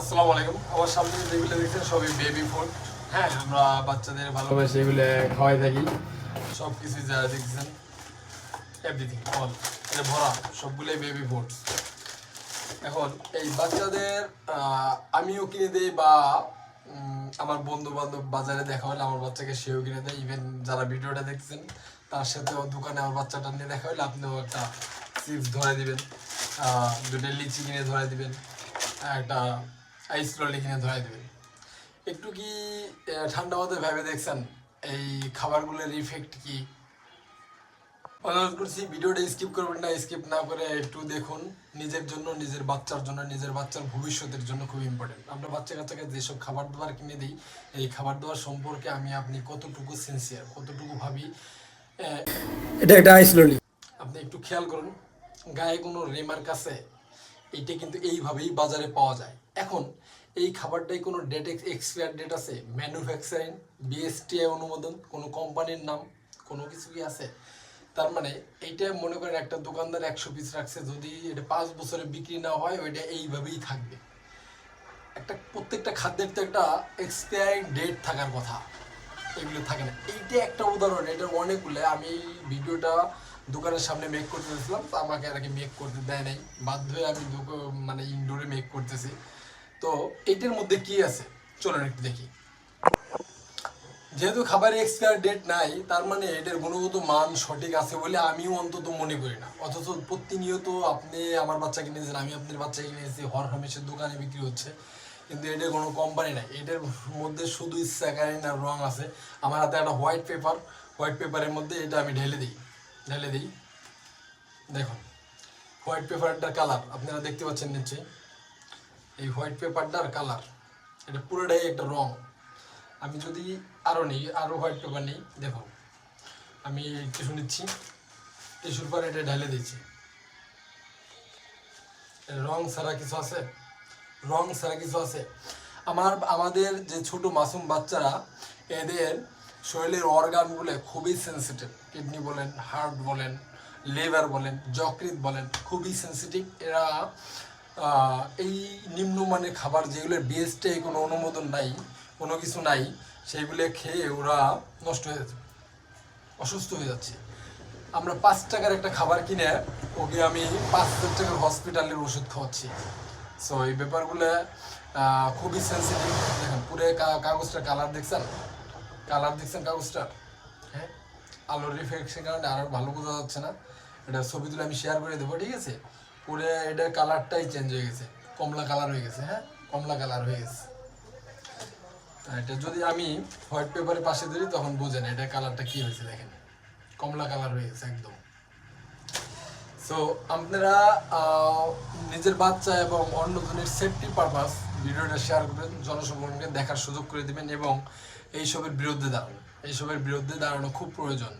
আসসালামু আলাইকুম। আমার সামনে যেগুলো দেখছেন সবই বেবি ফুড হ্যাঁ আমরা বাচ্চাদের ভালোবাসে এগুলো খাওয়াই থাকি। সব কিছু যারা দেখছেন এভরিথিং অল এটা ভরা সবগুলোই বেবি ফুড এখন এই বাচ্চাদের আমিও কিনে দেই বা আমার বন্ধু বান্ধব বাজারে দেখা হলে আমার বাচ্চাকে সেও কিনে দেয়। ইভেন যারা ভিডিওটা দেখছেন তার সাথেও দোকানে আমার বাচ্চাটা নিয়ে দেখা হলে আপনিও একটা চিপস ধরে দিবেন। দুটো লিচি কিনে ধরে দিবেন। একটা আইস ললি কিনে ধরাই দিবেন। একটু কি ঠান্ডা মাথায় ভেবে দেখছেন? এই খাবারগুলোর ইফেক্ট কি? অনুরোধ করছি ভিডিওটা স্কিপ করবেন না স্কিপ না করে একটু দেখুন। নিজের জন্য নিজের বাচ্চার জন্য নিজের বাচ্চার ভবিষ্যতের জন্য খুব ইম্পর্টেন্ট আমরা বাচ্চা কাচ্চাকে যেসব খাবার দাবার কিনে দিই এই খাবার দাবার সম্পর্কে আমি আপনি কতটুকু সিনসিয়ার কতটুকু ভাবি এটা একটা আইস ললি আপনি একটু খেয়াল করুন গায়ে কোনো রেমার্ক আছে? এইটা কিন্তু এইভাবেই বাজারে পাওয়া যায়। এখন, এই খাবারটাই কোনো ডেট এক্সপায়ার ডেট আছে? ম্যানুফ্যাকচারিং বিএসটিআই অনুমোদন, কোনো কোম্পানির নাম, কোনো কিছু কি আছে? তার মানে এইটা মনে করেন একটা দোকানদার একশো পিস রাখছে, যদি এটা পাঁচ বছরে বিক্রি না হয়, ওইটা এইভাবেই থাকবে। একটা, প্রত্যেকটা খাদ্যের তো একটা এক্সপায়ারিং ডেট থাকার কথা। এগুলো থাকে না। এইটা একটা উদাহরণ, এটা অনেকগুলো আমি ভিডিওটা দোকানের সামনে মেক করতে দিয়েছিলাম তো আমাকে আর কি মেক করতে দেয় নাই। বাধ্য হয়ে আমি মানে ইনডোরে মেক করতেছি। তো এটার মধ্যে কি আছে? চলুন একটু দেখি। যেহেতু খাবারের এক্সপায়ার ডেট নাই, তার মানে এটার গুণগত মান সঠিক আছে বলে আমিও অন্তত মনে করি না। অথচ প্রতিনিয়ত আপনি আমার বাচ্চা কিনেছেন আমি আপনার বাচ্চা কিনেছি হর হামেশের দোকানে বিক্রি হচ্ছে। কিন্তু এটার কোনো কোম্পানি নাই। এটার মধ্যে শুধু স্যাকারিন আর রং আছে। আমার হাতে একটা হোয়াইট পেপার হোয়াইট পেপারের মধ্যে এটা আমি ঢেলে দিই। ঢেলে দিই। দেখুন, হোয়াইট পেপারটার কালার, আপনারা দেখতে পাচ্ছেন নিচে। এই হোয়াইট পেপারটার কালার, এটা পুরোটাই একটা রং। আমি যদি আরও নিই আরও হোয়াইট পেপার নিই, দেখো, আমি টিস্যু নিচ্ছি। টিস্যুর পর এটা ঢেলে দিচ্ছি। রং ছাড়া কিছু আছে? রং ছাড়া কিছু আছে? আমার, আমাদের যে ছোট মাসুম বাচ্চারা, এদের শরীরের অর্গানগুলো খুবই সেন্সিটিভ কিডনি বলেন হার্ট বলেন লিভার বলেন যকৃত বলেন, খুবই সেন্সিটিভ এরা এই নিম্নমানের খাবার যেগুলোর বেস্টে কোনো অনুমোদন নাই, কোনো কিছু নাই, সেইগুলো খেয়ে ওরা নষ্ট হয়ে যাচ্ছে, অসুস্থ হয়ে যাচ্ছে। আমরা পাঁচ টাকার একটা খাবার কিনে ওকে আমি পাঁচ হাজার টাকার হসপিটালের ওষুধ খাওয়াচ্ছি। সো এই ব্যাপারগুলো খুবই সেন্সিটিভ দেখেন, পুরো কাগজটার কালার দেখছেন? কালার দেখছেন কাগজটার হ্যাঁ? আলোর রিফ্লেকশন কারণে আরও ভালো বোঝা যাচ্ছে না। এটা ছবি তুলে আমি শেয়ার করে দেবো, ঠিক আছে? পুরো এটার কালারটাই চেঞ্জ হয়ে গেছে। কমলা কালার হয়ে গেছে হ্যাঁ? কমলা কালার হয়ে গেছে। এটা যদি আমি হোয়াইট পেপারের পাশে ধরি, তখন বুঝেন এটা কালারটা কি হয়েছে, দেখেন। কমলা কালার হয়ে গেছে একদম। সো আপনারা নিজের বাচ্চা এবং অন্য অন্যজনের সেফটি পারপাস ভিডিওটা শেয়ার করবেন জনসাধারণকে দেখার সুযোগ করে দিবেন এবং এইসবের বিরুদ্ধে দাঁড়ানো। এইসবের বিরুদ্ধে দাঁড়ানো খুব প্রয়োজন।